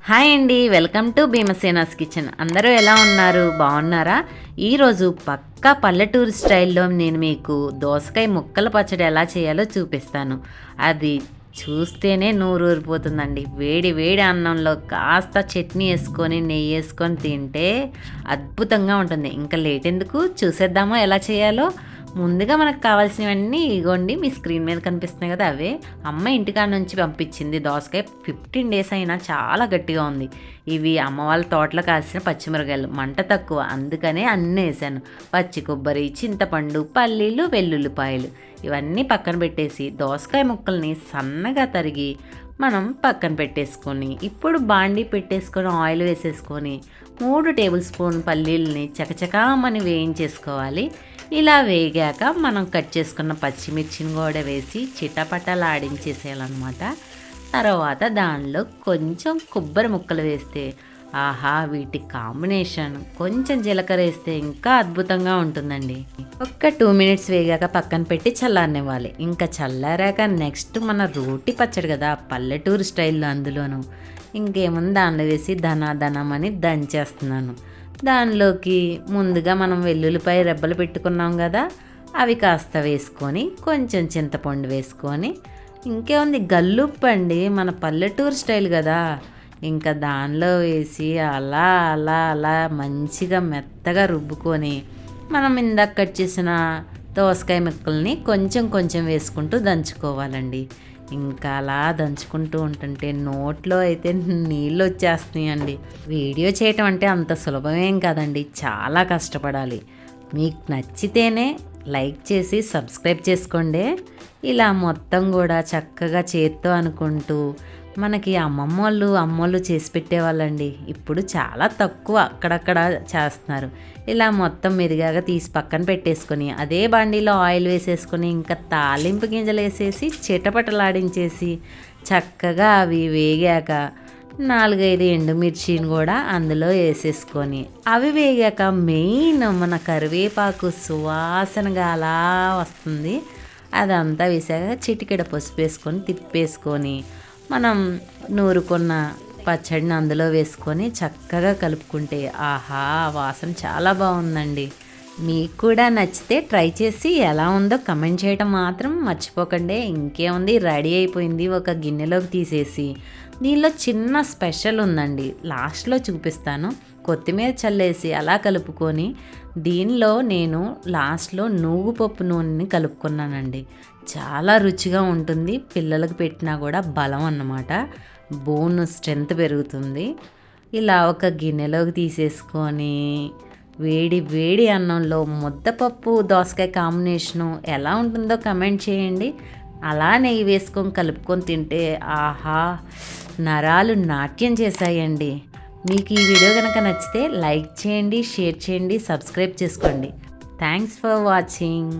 Hi అండి welcome to భీమసేనాస్ kitchen. అందరూ ఎలా ఉన్నారు? బాగున్నారా? ఈరోజు పక్కా పల్లెటూరు స్టైల్లో నేను మీకు దోసకాయ ముక్కల పచ్చడి ఎలా చేయాలో చూపిస్తాను. అది చూస్తేనే నూరూరిపోతుందండి. వేడి వేడి అన్నంలో కాస్త చట్నీ వేసుకొని నెయ్యి వేసుకొని తింటే అద్భుతంగా ఉంటుంది. ఇంకా లేట్ ఎందుకు? చూసేద్దామా ఎలా చేయాలో? ముందుగా మనకు కావాల్సినవన్నీ ఇగోండి మీ స్క్రీన్ మీద కనిపిస్తున్నాయి కదా అవే. అమ్మ ఇంటికాడ నుంచి పంపించింది దోసకాయ. ఫిఫ్టీన్ డేస్ అయినా చాలా గట్టిగా ఉంది. ఇవి అమ్మ వాళ్ళ తోటలో కాసిన పచ్చిమిరకాయలు. మంట తక్కువ. అందుకనే అన్నీ వేసాను. పచ్చి కొబ్బరి చింతపండు పల్లీలు వెల్లుల్లిపాయలు. ఇవన్నీ పక్కన పెట్టేసి దోసకాయ ముక్కల్ని సన్నగా తరిగి మనం పక్కన పెట్టేసుకొని ఇప్పుడు బాండీ పెట్టేసుకొని ఆయిల్ వేసేసుకొని మూడు టేబుల్ స్పూన్ పల్లీలని చకచకామని వేయించేసుకోవాలి. ఇలా వేగాక మనం కట్ చేసుకున్న పచ్చిమిర్చిని కూడా వేసి చిటపటలు ఆడించేసేయాలన్నమాట. తర్వాత దానిలో కొంచెం కొబ్బరి ముక్కలు వేస్తే ఆహా వీటి కాంబినేషన్. కొంచెం జీలకర్ర వేస్తే ఇంకా అద్భుతంగా ఉంటుందండి. ఒక్క టూ మినిట్స్ వేగాక పక్కన పెట్టి చల్లారనివ్వాలి. ఇంకా చల్లారాక నెక్స్ట్ మన రోటి పచ్చడి కదా పల్లెటూరు స్టైల్లో అందులోను. ఇంకేముంది దానిలో వేసి ధనా ధనం అని దంచేస్తున్నాను. దానిలోకి ముందుగా మనం వెల్లుల్లిపాయ రెబ్బలు పెట్టుకున్నాం కదా అవి కాస్త వేసుకొని కొంచెం చింతపండు వేసుకొని ఇంకేముంది గల్లుప్పు అండి మన పల్లెటూరు స్టైల్ కదా. ఇంకా దానిలో వేసి అలా అలా అలా మంచిగా మెత్తగా రుబ్బుకొని మనం ఇందాక కట్ చేసిన దోసకాయ ముక్కల్ని కొంచెం కొంచెం వేసుకుంటూ దంచుకోవాలండి. ఇంకా అలా దంచుకుంటూ ఉంటుంటే నోట్లో అయితే నీళ్ళు వచ్చేస్తున్నాయండి. వీడియో చేయటం అంటే అంత సులభమేం కాదండి చాలా కష్టపడాలి. మీకు నచ్చితేనే లైక్ చేసి సబ్స్క్రైబ్ చేసుకోండి. ఇలా మొత్తం కూడా చక్కగా చేత్తో అనుకుంటూ మనకి అమ్మమ్మ వాళ్ళు అమ్మోళ్ళు చేసి పెట్టేవాళ్ళండి. ఇప్పుడు చాలా తక్కువ అక్కడక్కడ చేస్తున్నారు. ఇలా మొత్తం మెదిగాక తీసి పక్కన పెట్టేసుకొని అదే బండిలో ఆయిల్ వేసేసుకొని ఇంకా తాలింపు గింజలు వేసేసి చిటపటలాడించేసి చక్కగా అవి వేగాక నాలుగైదు ఎండుమిర్చిని కూడా అందులో వేసేసుకొని అవి వేగాక మెయిన్ మన కరివేపాకు సువాసనగా అలా వస్తుంది. అదంతా వేసాక చిటికెడ పసుపు వేసుకొని తిప్పేసుకొని మనం నూరుకున్న పచ్చడిని అందులో వేసుకొని చక్కగా కలుపుకుంటే ఆహా వాసన చాలా బాగుందండి. మీకు కూడా నచ్చితే ట్రై చేసి ఎలా ఉందో కమెంట్ చేయడం మాత్రం మర్చిపోకండి. ఇంకేముంది రెడీ అయిపోయింది ఒక గిన్నెలోకి తీసేసి. దీనిలో చిన్న స్పెషల్ ఉందండి. లాస్ట్లో చూపిస్తాను. కొత్తిమీర చల్లేసి అలా కలుపుకొని దీనిలో నేను లాస్ట్లో నువ్వు పప్పు నూనెని కలుపుకున్నానండి. చాలా రుచిగా ఉంటుంది. పిల్లలకు పెట్టినా కూడా బలం అన్నమాట. బోన్ స్ట్రెంత్ పెరుగుతుంది. ఇలా ఒక గిన్నెలోకి తీసేసుకొని వేడి వేడి అన్నంలో ముద్దపప్పు దోసకాయ కాంబినేషను ఎలా ఉంటుందో కమెంట్ చేయండి. అలా నెయ్యి వేసుకొని కలుపుకొని తింటే ఆహా నరాలు నాట్యం చేశాయండి. మీకు ఈ వీడియో కనుక నచ్చితే లైక్ చేయండి షేర్ చేయండి సబ్స్క్రైబ్ చేసుకోండి. Thanks for watching